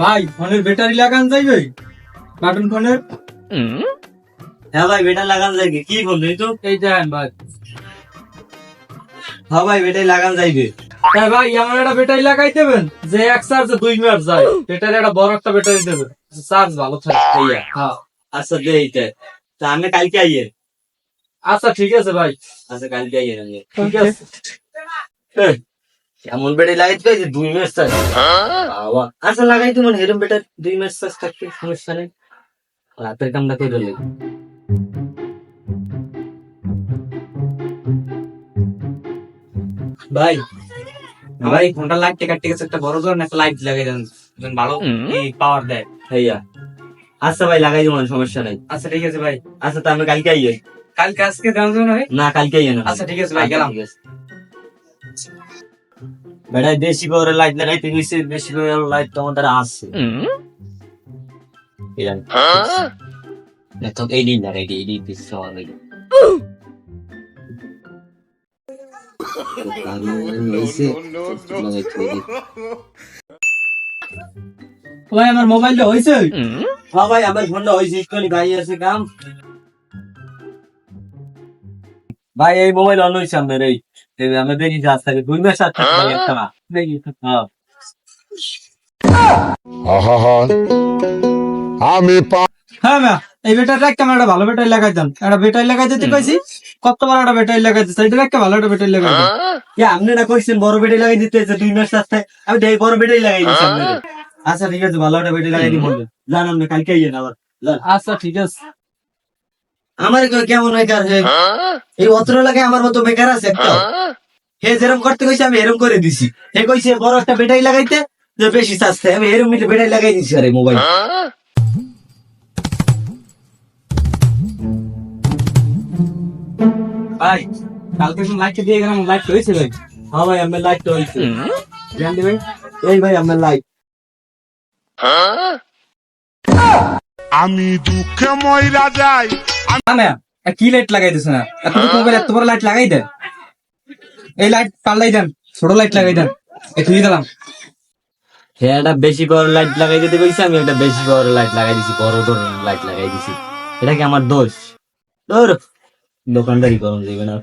ভাই ফোনের ব্যাটারি লাগান যাইবে? বাটন ফোনের? হ্যাঁ ভাই বেটা লাগান যাইবে। কি বললি তো? এই দেন ভাই। হ্যাঁ ভাই বেটাই লাগান যাইবে। হ্যাঁ ভাই আমার একটা ব্যাটারি লাগাই দেবেন যে এক চার্জে দুই মিনিট যায়। ব্যাটারি একটা বড় একটা ব্যাটারি দেবেন চার্জ ভালো থাকে। হ্যাঁ। আচ্ছা দে এইটা তা আমি কালকে আইয়ে। আচ্ছা ঠিক আছে ভাই। আচ্ছা কালকে আইয়ে ঠিক আছে এমন বেটে লাগাইতে পারি দুই মাস চার্জ বাবা আচ্ছা লাগাই তো মনে এরম বেটা দুই মাস চার্জ থাকতে সমস্যা নেই। রাতের কামটা করে দিলে ভাই ভাই ফোনটা লাইট টেকার ঠিক একটা বড় ধরনের একটা লাইট লাগাই দেন যেন ভালো পাওয়ার দেয়। ভাইয়া আচ্ছা ভাই লাগাই দেবো সমস্যা নাই। আচ্ছা ঠিক আছে ভাই। আচ্ছা তো আমি কালকে আইয়ে। কালকে আজকে দেওয়া যাবে না কালকে আইয়ে না। আচ্ছা ঠিক আছে ভাই গেলাম। বেটাই বেশি পাওয়ারের লাইট লাগাইতে গেছে বেশি পাওয়ারের লাইট তো আমাদের আছে। এরকম। না তো এই দিন লাগাই দিই এই দিন বেশি পাওয়ার ভাই আমার মোবাইলটা হয়েছে হ্যাঁ ভাই আমার ফোনটা হয়েছে একটুখানি ভাই আছে কাম। ভাই এই মোবাইল অন হয়েছে আপনার এই। এই আমরা দেখি যে আজ থাকে দুই মাস আর থাকতে পারে একটা না। দেখি হ্যাঁ আমি হ্যাঁ এই ব্যাটারি একটা আমার একটা ভালো ব্যাটারি লাগাই দেন। একটা ব্যাটারি লাগাই দিতে কইছি কতবার একটা ব্যাটারি লাগাই দিতে এটা একটা ভালো একটা ব্যাটারি লাগাই দেন। কি আপনি না কইছেন বড় বেটে লাগাই দিতে যে দুই মাস আমি দেখি বড় বেটেই লাগাই দিচ্ছি আচ্ছা ঠিক আছে ভালো একটা বেটে লাগাই দিই বলবেন জান আপনি কালকে আইয়েন আবার। আচ্ছা ঠিক আছে। আমার কেমন হয় কার হে? এই অত্র লাগে আমার মতো বেকার আছে একটা। হে যেরকম করতে কইছে আমি এরকম করে দিছি। হে কইছে বড় একটা বেটাই লাগাইতে যে বেশি চাচ্ছে। আমি এরকম মিলে বেটাই লাগাই দিছি আরে মোবাইল। ভাই কালকে যখন লাইট দিয়ে গেলাম লাইট হয়েছে ভাই। হ্যাঁ ভাই আমার লাইট তো হইছে ধ্যান দিবেন? এই ভাই আমার লাইট আমি দুঃখে ময়রা যাই কি লাইট লাগাই দিছ না? এত মোবাইল এত বড় লাইট লাগাই দেন এই লাইট পাল্টাই দেন ছোট লাইট লাগাই দেন। এই তুই দিলাম। হে একটা বেশি পাওয়ার লাইট লাগাই দিতে কইছে আমি একটা বেশি পাওয়ার লাইট লাগাই দিছি বড় ধরনের লাইট লাগাই দিছি। এটা কি আমার দোষ? ধর। দোকানদারি করুন যাবে না